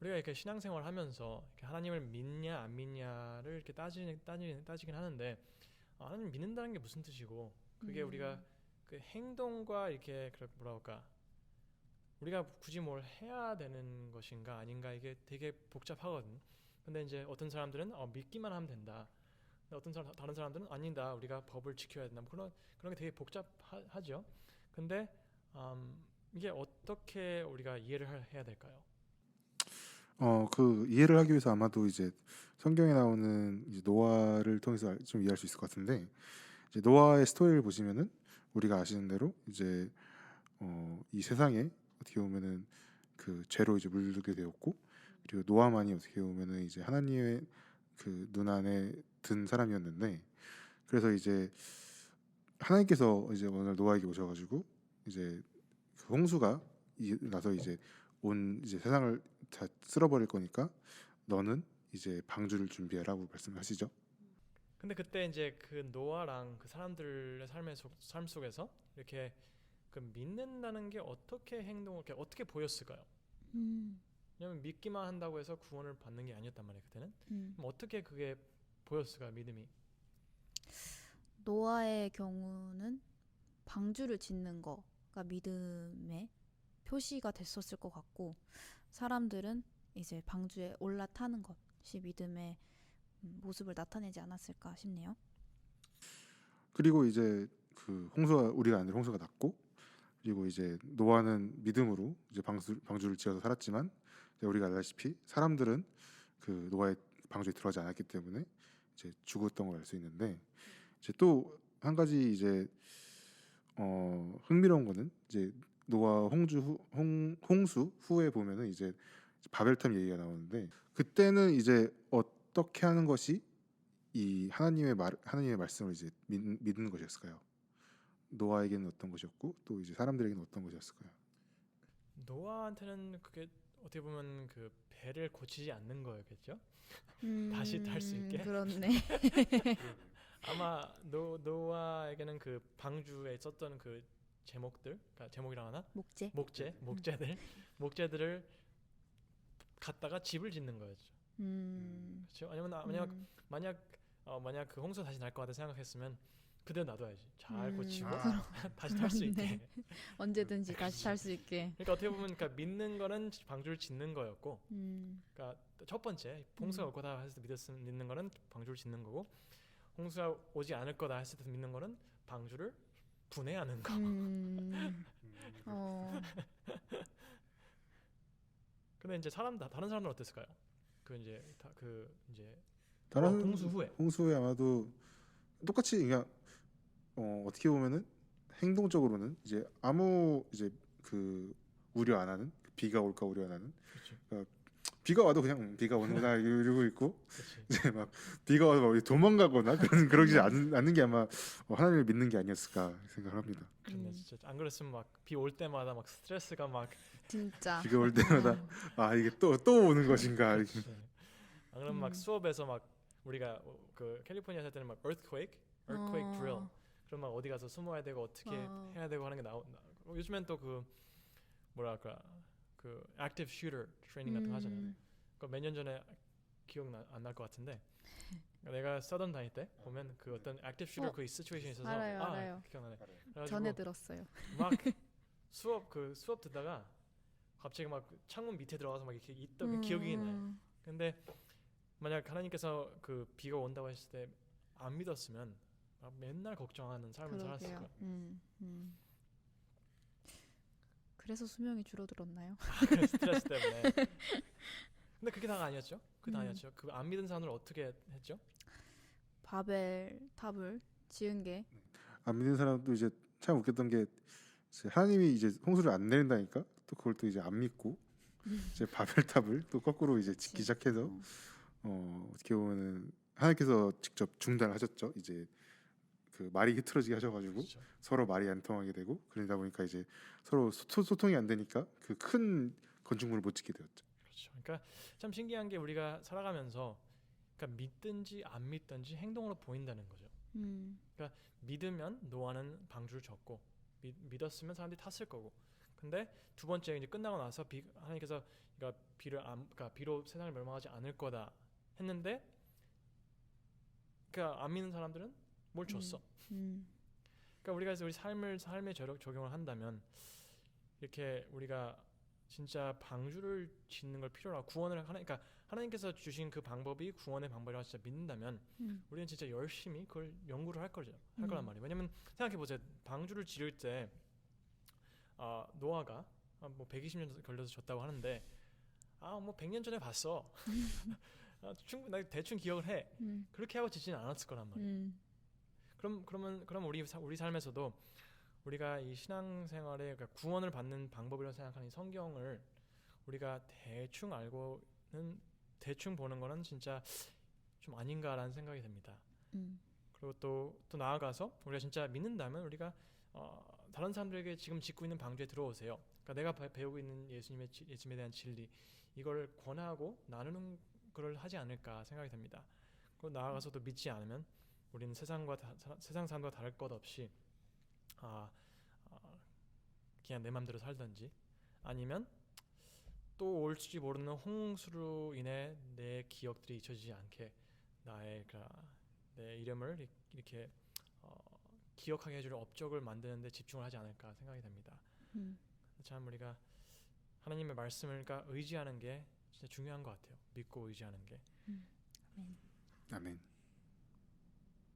우리가 이렇게 신앙생활 하면서 이렇게 하나님을 믿냐 안 믿냐를 이렇게 따지 따지 따지긴 하는데 아, 하나님 믿는다는 게 무슨 뜻이고 그게 음. 우리가 그 행동과 이렇게 그 뭐라 할까 우리가 굳이 뭘 해야 되는 것인가 아닌가 이게 되게 복잡하거든. 근데 이제 어떤 사람들은 어, 믿기만 하면 된다. 근데 어떤 사람 다른 사람들은 아니다. 우리가 법을 지켜야 된다. 뭐 그런 그런 게 되게 복잡하죠. 근데 음, 이게 어떻게 우리가 이해를 할- 해야 될까요? 어, 그 이해를 하기 위해서 아마도 이제 성경에 나오는 이제 노아를 통해서 알- 좀 이해할 수 있을 것 같은데 이제 노아의 스토리를 보시면은 우리가 아시는 대로 이제 어, 이 세상에 어떻게 보면은 그 죄로 이제 물들게 되었고 그리고 노아만이 어떻게 보면은 이제 하나님의 그 눈 안에 든 사람이었는데 그래서 이제 하나님께서 이제 오늘 노아에게 오셔가지고 이제 그 홍수가 이- 나서 이제 온 이제 세상을 다 쓸어버릴 거니까 너는 이제 방주를 준비해라고 말씀하시죠. 근데 그때 이제 그 노아랑 그 사람들의 삶의 속, 삶 속에서 이렇게 그 믿는다는 게 어떻게 행동을 이렇게 어떻게 보였을까요? 음, 왜냐면 믿기만 한다고 해서 구원을 받는 게 아니었단 말이에요 그때는. 음. 그럼 어떻게 그게 보였을까요 믿음이? 노아의 경우는 방주를 짓는 거가 믿음의 표시가 됐었을 것 같고 사람들은 이제 방주에 올라타는 것이 믿음의 음, 모습을 나타내지 않았을까 싶네요. 그리고 이제 그 홍수가 우리가 아닌 홍수가 났고 그리고 이제 노아는 믿음으로 이제 방수, 방주를 지어서 살았지만 우리가 알다시피 사람들은 그 노아의 방주에 들어가지 않았기 때문에 이제 죽었던 걸 알 수 있는데 이제 또 한 가지 이제 어 흥미로운 거는 이제 노아 홍주 후, 홍, 홍수 후에 보면은 이제 바벨탑 얘기가 나오는데 그때는 이제 어떻게 하는 것이 이 하나님의 말 하나님의 말씀을 이제 믿, 믿는 것이었을까요? 노아에게는 어떤 것이었고 또 이제 사람들에게는 어떤 것이었을까요? 노아한테는 그게 어떻게 보면 그 배를 고치지 않는 거였겠죠? 음, 다시 탈 수 있게? 그렇네. 아마 노 노아에게는 그 방주에 썼던 그 제목들, 그러니까 제목이라 하나? 목재. 목재, 목재들, 목재들을 갖다가 집을 짓는 거였죠. 음, 그렇죠? 아니면 나- 만약 음, 만약 어, 만약 그 홍수 다시 날 것 같다 생각했으면 그대로 놔둬야지. 잘 음, 고치고 아. 다시 탈 수. 있게. 언제든지 다시 살 수 있게. 그러니까 어떻게 보면 그러니까 믿는 거는 방주를 짓는 거였고, 음, 그러니까 첫 번째 홍수가 음. 올 거다 했을 때 믿었음 믿는 거는 방주를 짓는 거고, 홍수가 오지 않을 거다 했을 때 믿는 거는 방주를 분해하는 거. 음, 어, 근데 이제 사람 다 다른 사람들은 어땠을까요? 그 이제 다 그 이제 다른 어, 홍수 후에 홍수에 아마도 똑같이 그냥 어, 어떻게 보면은 행동적으로는 이제 아무 이제 그 우려 안 하는 비가 올까 우려 안 하는 그렇죠. 비가 와도 그냥 음, 비가 오는구나 이러고 있고. 이제 막 비가 와서 막 도망가거나 그런 그러지 않는, 않는 게 아마 어, 하나님을 믿는 게 아니었을까 생각합니다. 그렇네 음. 진짜 안 그랬으면 막 비 올 때마다 막 스트레스가 막 진짜. 비가 올 때마다 아 이게 또 또 오는 것인가 이렇게. 그렇지. 안 그러면 막 음. 수업에서 막 우리가 어, 그 캘리포니아 살 때는 막 earthquake, earthquake 어. drill. 그럼 막 어디 가서 숨어야 되고 어떻게 어. 해야 되고 하는 게 나오. 나, 어, 요즘엔 또 그 뭐랄까 그 active shooter 트레이닝 같은 거 하잖아요. 음, 그몇 년 전에 기억 안 날 것 같은데 내가 서던 다닐 때 보면 그 어떤 active shooter 어. 그 시츄에이션이 있어서 알아요, 아 알아요. 기억나네. 전에 그래가지고 들었어요. 막 수업 그 수업 듣다가 갑자기 막 창문 밑에 들어가서 막 이렇게 있던 그 기억이 나요. 음, 근데 만약 하나님께서 그 비가 온다고 했을 때 안 믿었으면 막 맨날 걱정하는 삶을 살았을 그러게요. 거야. 음, 음. 그래서 수명이 줄어들었나요? 그 스트레스 때문에. 근데 그게 다가 아니었죠. 그게 다 음. 아니었죠. 그 안 믿은 사람을 어떻게 했죠? 바벨 탑을 지은 게 안 믿는 사람도 이제 참 웃겼던 게 이제 하나님이 이제 홍수를 안 내린다니까 또 그걸 또 이제 안 믿고 이제 바벨탑을 또 거꾸로 이제 짓기. 시작해서 음. 어 어떻게 보면은 하나님께서 직접 중단하셨죠 이제 그 말이 흐트러지게 하셔가지고 그렇죠. 서로 말이 안 통하게 되고 그러다 보니까 이제 서로 소통, 소통이 안 되니까 그 큰 건축물을 못 짓게 되었죠. 그렇죠. 그러니까 참 신기한 게 우리가 살아가면서 그러니까 믿든지 안 믿든지 행동으로 보인다는 거죠. 음, 믿으면 노아는 방주를 졌고 믿, 믿었으면 사람들이 탔을 거고 근데 두 번째 이제 끝나고 나서 비, 하나님께서 그러니까 비를 안, 그러니까 비로 세상을 멸망하지 않을 거다 했는데 그러니까 안 믿는 사람들은 뭘 줬어? 음, 그러니까 우리가 우리 삶을 삶에 적- 적용을 한다면 이렇게 우리가 진짜 방주를 짓는 걸 필요로 하고 구원을 하나 그러니까 하나님께서 주신 그 방법이 구원의 방법이라고 진짜 믿는다면 음, 우리는 진짜 열심히 그걸 연구를 할 거죠. 할 거란 음. 말이에요. 왜냐면 생각해 보세요. 방주를 지을 때 아, 노아가 아, 뭐 120년 걸려서 졌다고 하는데 아뭐 100년 전에 봤어. 아, 충분 나 대충 기억을 해. 음, 그렇게 하고 지지는 않았을 거란 말이에요. 음, 그럼 그러면 그럼 우리 사- 우리 삶에서도 우리가 이 신앙생활에 그러니까 구원을 받는 방법이라고 생각하는 이 성경을 우리가 대충 알고는 대충 보는 거는 진짜 좀 아닌가라는 생각이 듭니다. 음, 그리고 또 또 나아가서 우리가 진짜 믿는다면 우리가 어, 다른 사람들에게 지금 짓고 있는 방주에 들어오세요. 그러니까 내가 배- 배우고 있는 예수님의 지- 예수님에 대한 진리 이걸 권하고 나누는 걸 하지 않을까 생각이 됩니다. 그리고 나아가서도 믿지 않으면 우리는 세상과 다, 사- 세상 사람과 다를 것 없이 아, 아 그냥 내 맘대로 살든지 아니면 또 올지 모르는 홍수로 인해 내 기억들이 잊혀지지 않게 나의 그, 내 이름을 이- 이렇게 어, 기억하게 해줄 업적을 만드는데 집중을 하지 않을까 생각이 됩니다. 음. 참 우리가 하나님의 말씀을 그러니까 의지하는 게 진짜 중요한 것 같아요. 믿고 의지하는 게. 아멘. 아멘.